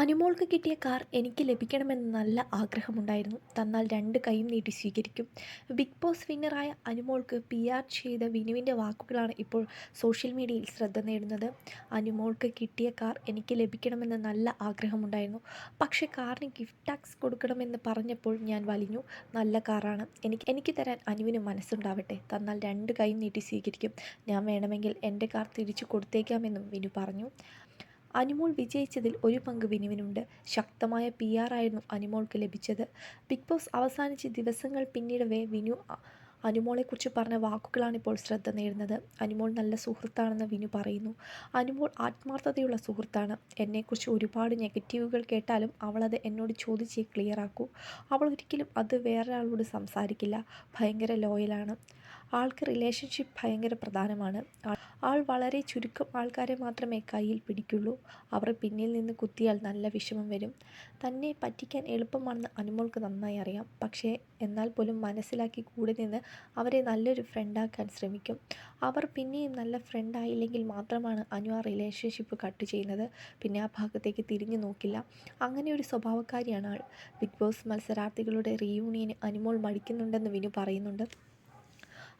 അനുമോൾക്ക് കിട്ടിയ കാർ എനിക്ക് ലഭിക്കണമെന്ന് നല്ല ആഗ്രഹമുണ്ടായിരുന്നു. തന്നാൽ രണ്ട് കൈയും നീട്ടി സ്വീകരിക്കും. ബിഗ് ബോസ് വിന്നറായ അനുമോൾക്ക് പി ആർ ചെയ്ത വിനുവിന്റെ വാക്കുകളാണ് ഇപ്പോൾ സോഷ്യൽ മീഡിയയിൽ ശ്രദ്ധ നേടുന്നത്. അനുമോൾക്ക് കിട്ടിയ കാർ എനിക്ക് ലഭിക്കണമെന്ന് നല്ല ആഗ്രഹമുണ്ടായിരുന്നു. പക്ഷേ കാറിന് ഗിഫ്റ്റ് ടാക്സ് കൊടുക്കണമെന്ന് പറഞ്ഞപ്പോൾ ഞാൻ വലിഞ്ഞു. നല്ല കാറാണ്. എനിക്ക് എനിക്ക് തരാൻ അനുവിന് മനസ്സുണ്ടാവട്ടെ. തന്നാൽ രണ്ട് കൈയും നീട്ടി സ്വീകരിക്കും. ഞാൻ വേണമെങ്കിൽ എന്റെ കാർ തിരിച്ചു കൊടുത്തേക്കാമെന്നും വിനു പറഞ്ഞു. അനുമോൾ വിജയിച്ചതിൽ ഒരു പങ്ക് വിനുവിനുണ്ട്. ശക്തമായ പി ആയിരുന്നു അനിമോൾക്ക് ലഭിച്ചത്. ബിഗ് ബോസ് അവസാനിച്ച് ദിവസങ്ങൾ പിന്നീട് വേ വിനു അനുമോളെക്കുറിച്ച് പറഞ്ഞ വാക്കുകളാണ് ഇപ്പോൾ ശ്രദ്ധ നേടുന്നത്. അനുമോൾ നല്ല സുഹൃത്താണെന്ന് വിനു പറയുന്നു. അനുമോൾ ആത്മാർത്ഥതയുള്ള സുഹൃത്താണ്. എന്നെക്കുറിച്ച് ഒരുപാട് നെഗറ്റീവുകൾ കേട്ടാലും അവളത് എന്നോട് ചോദിച്ച് ക്ലിയർ ആക്കൂ. അവൾ ഒരിക്കലും അത് വേറൊരാളോട് സംസാരിക്കില്ല. ഭയങ്കര ലോയലാണ്. ആൾക്ക് റിലേഷൻഷിപ്പ് ഭയങ്കര പ്രധാനമാണ്. ആൾ വളരെ ചുരുക്കം ആൾക്കാരെ മാത്രമേ കയ്യിൽ പിടിക്കുള്ളൂ. അവർ പിന്നിൽ നിന്ന് കുത്തിയാൽ നല്ല വിഷമം വരും. തന്നെ പറ്റിക്കാൻ എളുപ്പമാണെന്ന് അനുമോൾക്ക് നന്നായി അറിയാം. പക്ഷേ എന്നാൽ പോലും മനസ്സിലാക്കി കൂടെ നിന്ന് അവരെ നല്ലൊരു ഫ്രണ്ടാക്കാൻ ശ്രമിക്കും. അവർ പിന്നെയും നല്ല ഫ്രണ്ടായില്ലെങ്കിൽ മാത്രമാണ് അനു ആ റിലേഷൻഷിപ്പ് കട്ട് ചെയ്യുന്നത്. പിന്നെ ആ ഭാഗത്തേക്ക് തിരിഞ്ഞു നോക്കില്ല. അങ്ങനെ ഒരു സ്വഭാവക്കാരിയാണ് ആൾ. ബിഗ് ബോസ് മത്സരാർത്ഥികളുടെ റീയൂണിയന് അനുമോൾ മടിക്കുന്നുണ്ടെന്ന് വിനു പറയുന്നുണ്ട്.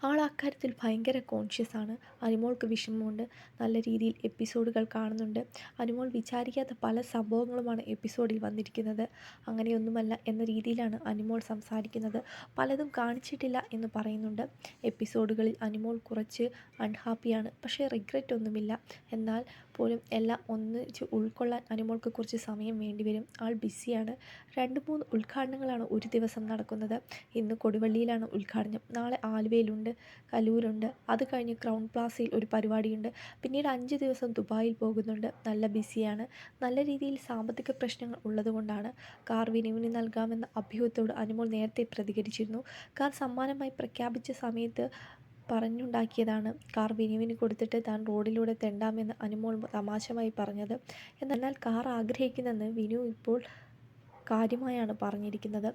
ആൾ അക്കാര്യത്തിൽ ഭയങ്കര കോൺഷ്യസ് ആണ്. അനുമോൾക്ക് വിഷമമുണ്ട്. നല്ല രീതിയിൽ എപ്പിസോഡുകൾ കാണുന്നുണ്ട്. അനുമോൾ വിചാരിക്കാത്ത പല സംഭവങ്ങളുമാണ് എപ്പിസോഡിൽ വന്നിരിക്കുന്നത്. അങ്ങനെയൊന്നുമല്ല എന്ന രീതിയിലാണ് അനുമോൾ സംസാരിക്കുന്നത്. പലതും കാണിച്ചിട്ടില്ല എന്ന് പറയുന്നുണ്ട്. എപ്പിസോഡുകളിൽ അനുമോൾ കുറച്ച് അൺഹാപ്പിയാണ് പക്ഷേ റിഗ്രറ്റ് ഒന്നുമില്ല. എന്നാൽ പോലും എല്ലാം ഒന്നിച്ച് ഉൾക്കൊള്ളാൻ അനുമോൾക്ക് കുറച്ച് സമയം വേണ്ടിവരും ആൾ ബിസിയാണ് രണ്ട് മൂന്ന് ഉദ്ഘാടനങ്ങളാണ് ഒരു ദിവസം നടക്കുന്നത്. ഇന്ന് കൊടുവള്ളിയിലാണ് ഉദ്ഘാടനം. നാളെ ആലുവയിലുണ്ട്. കലൂരുണ്ട്. അത് കഴിഞ്ഞ് ക്രൗൺ പ്ലാസയിൽ ഒരു പരിപാടിയുണ്ട്. പിന്നീട് അഞ്ച് ദിവസം ദുബായിൽ പോകുന്നുണ്ട്. നല്ല ബിസിയാണ്. നല്ല രീതിയിൽ സാമ്പത്തിക പ്രശ്നങ്ങൾ ഉള്ളതുകൊണ്ടാണ് കാർ വിനുവിന് നൽകാമെന്ന അഭ്യൂഹത്തോട് അനുമോൾ നേരത്തെ പ്രതികരിച്ചിരുന്നു. കാർ സമ്മാനമായി പ്രഖ്യാപിച്ച സമയത്ത് പറഞ്ഞുണ്ടാക്കിയതാണ്. കാർ വിനുവിന് കൊടുത്തിട്ട് താൻ റോഡിലൂടെ തെണ്ടാമെന്ന് അനുമോൾ തമാശമായി പറഞ്ഞത്. എന്നാൽ കാർ ആഗ്രഹിക്കുന്നെന്ന് വിനു ഇപ്പോൾ കാര്യമായാണ് പറഞ്ഞിരിക്കുന്നത്.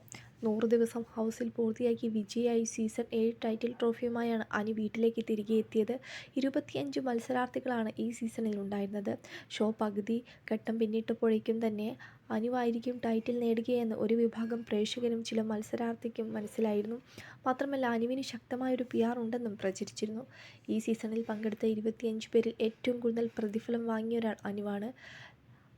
നൂറ് ദിവസം ഹൗസിൽ പൂർത്തിയാക്കി വിജയായി സീസൺ ഏഴ് ടൈറ്റിൽ ട്രോഫിയുമായാണ് അനി വീട്ടിലേക്ക് തിരികെ എത്തിയത്. ഇരുപത്തിയഞ്ച് മത്സരാർത്ഥികളാണ് ഈ സീസണിൽ ഉണ്ടായിരുന്നത്. ഷോ പകുതി ഘട്ടം പിന്നിട്ടപ്പോഴേക്കും തന്നെ അനുവായിരിക്കും ടൈറ്റിൽ നേടുകയെന്ന് ഒരു വിഭാഗം പ്രേക്ഷകരും ചില മത്സരാർത്ഥിക്കും മനസ്സിലായിരുന്നു. മാത്രമല്ല അനുവിന് ശക്തമായൊരു പി ആർ ഉണ്ടെന്നും പ്രചരിച്ചിരുന്നു. ഈ സീസണിൽ പങ്കെടുത്ത ഇരുപത്തിയഞ്ച് പേരിൽ ഏറ്റവും കൂടുതൽ പ്രതിഫലം വാങ്ങിയ ഒരാൾ അനുവാണ്.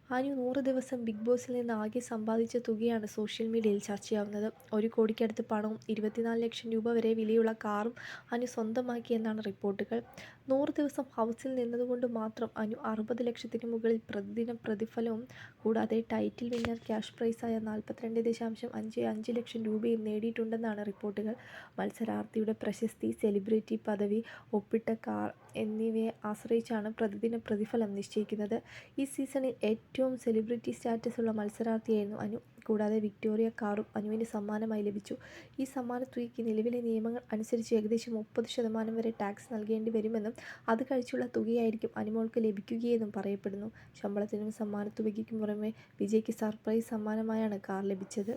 അനു നൂറ് ദിവസം ബിഗ് ബോസിൽ നിന്ന് ആകെ സമ്പാദിച്ച തുകയാണ് സോഷ്യൽ മീഡിയയിൽ ചർച്ചയാവുന്നത് ഒരു കോടിക്കടുത്ത് പണവും ഇരുപത്തിനാല് ലക്ഷം രൂപ വരെ വിലയുള്ള കാറും അനു സ്വന്തമാക്കിയെന്നാണ് റിപ്പോർട്ടുകൾ. നൂറ് ദിവസം ഹൗസിൽ നിന്നതുകൊണ്ട് മാത്രം അനു അറുപത് ലക്ഷത്തിന് മുകളിൽ പ്രതിദിന പ്രതിഫലവും കൂടാതെ ടൈറ്റിൽ വിന്നർ ക്യാഷ് പ്രൈസായ നാൽപ്പത്തിരണ്ട് ദശാംശം അഞ്ച് അഞ്ച് ലക്ഷം രൂപയും നേടിയിട്ടുണ്ടെന്നാണ് റിപ്പോർട്ടുകൾ. മത്സരാർത്ഥിയുടെ പ്രശസ്തി സെലിബ്രിറ്റി പദവി ഒപ്പിട്ട കാർ എന്നിവയെ ആശ്രയിച്ചാണ് പ്രതിദിന പ്രതിഫലം നിശ്ചയിക്കുന്നത്. ഈ സീസണിൽ ഏറ്റവും സെലിബ്രിറ്റി സ്റ്റാറ്റസുള്ള മത്സരാർത്ഥിയായിരുന്നു അനു. കൂടാതെ വിക്ടോറിയ കാറും അനുവിന് സമ്മാനമായി ലഭിച്ചു. ഈ സമ്മാന തുകയ്ക്ക് നിലവിലെ നിയമങ്ങൾ അനുസരിച്ച് ഏകദേശം മുപ്പത് ശതമാനം വരെ ടാക്സ് നൽകേണ്ടി വരുമെന്നും അത് കഴിച്ചുള്ള തുകയായിരിക്കും അനുമോൾക്ക് ലഭിക്കുകയെന്നും പറയപ്പെടുന്നു. ശമ്പളത്തിനും സമ്മാനത്തുകയ്ക്കും പുറമെ വിജയ്ക്ക് സർപ്രൈസ് സമ്മാനമായാണ് കാർ ലഭിച്ചത്.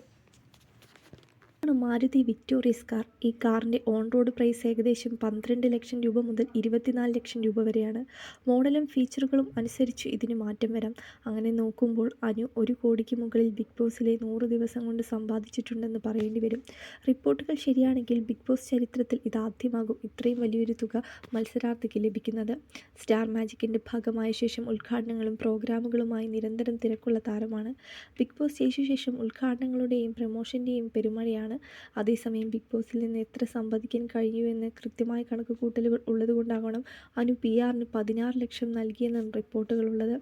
Maruti Victoris car. ഈ കാറിന്റെ ഓൺ റോഡ് പ്രൈസ് ഏകദേശം പന്ത്രണ്ട് ലക്ഷം രൂപ മുതൽ ഇരുപത്തിനാല് ലക്ഷം രൂപ വരെയാണ്. മോഡലും ഫീച്ചറുകളും അനുസരിച്ച് ഇതിന് മാറ്റം വരാം. അങ്ങനെ നോക്കുമ്പോൾ അനു ഒരു കോടിക്ക് മുകളിൽ ബിഗ് ബോസിലെ നൂറ് ദിവസം കൊണ്ട് സമ്പാദിച്ചിട്ടുണ്ടെന്ന് പറയേണ്ടി വരും. റിപ്പോർട്ടുകൾ ശരിയാണെങ്കിൽ ബിഗ് ബോസ് ചരിത്രത്തിൽ ഇതാദ്യമാകും ഇത്രയും വലിയൊരു തുക മത്സരാർത്ഥിക്ക് ലഭിക്കുന്നത്. സ്റ്റാർ മാജിക്കിന്റെ ഭാഗമായ ശേഷം ഉദ്ഘാടനങ്ങളും പ്രോഗ്രാമുകളുമായി നിരന്തരം തിരക്കുള്ള താരമാണ്. ബിഗ് ബോസ് ജയിച്ച ശേഷം ഉദ്ഘാടനങ്ങളുടെയും പ്രമോഷന്റെയും പെരുമഴയാണ് അതേസമയം ബിഗ് ബോസിൽ നിന്ന് എത്ര സമ്പാദിക്കാൻ കഴിയുമെന്ന് കൃത്യമായ കണക്ക് കൂട്ടലുകൾ ഉള്ളതുകൊണ്ടാകണം അനു പി ആറിന് പതിനാറ് ലക്ഷം നൽകിയെന്നാണ് റിപ്പോർട്ടുകളുള്ളത്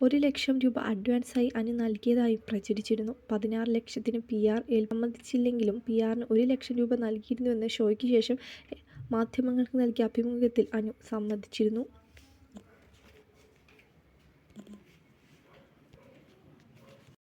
ഒരു ലക്ഷം രൂപ അഡ്വാൻസായി അനു നൽകിയതായും പ്രചരിച്ചിരുന്നു. പതിനാറ് ലക്ഷത്തിന് പി ആർ സമ്മതിച്ചില്ലെങ്കിലും പി ആറിന് ഒരു ലക്ഷം രൂപ നൽകിയിരുന്നുവെന്ന് ഷോയ്ക്ക് ശേഷം മാധ്യമങ്ങൾക്ക് നൽകിയ അഭിമുഖത്തിൽ അനു സമ്മതിച്ചിരുന്നു.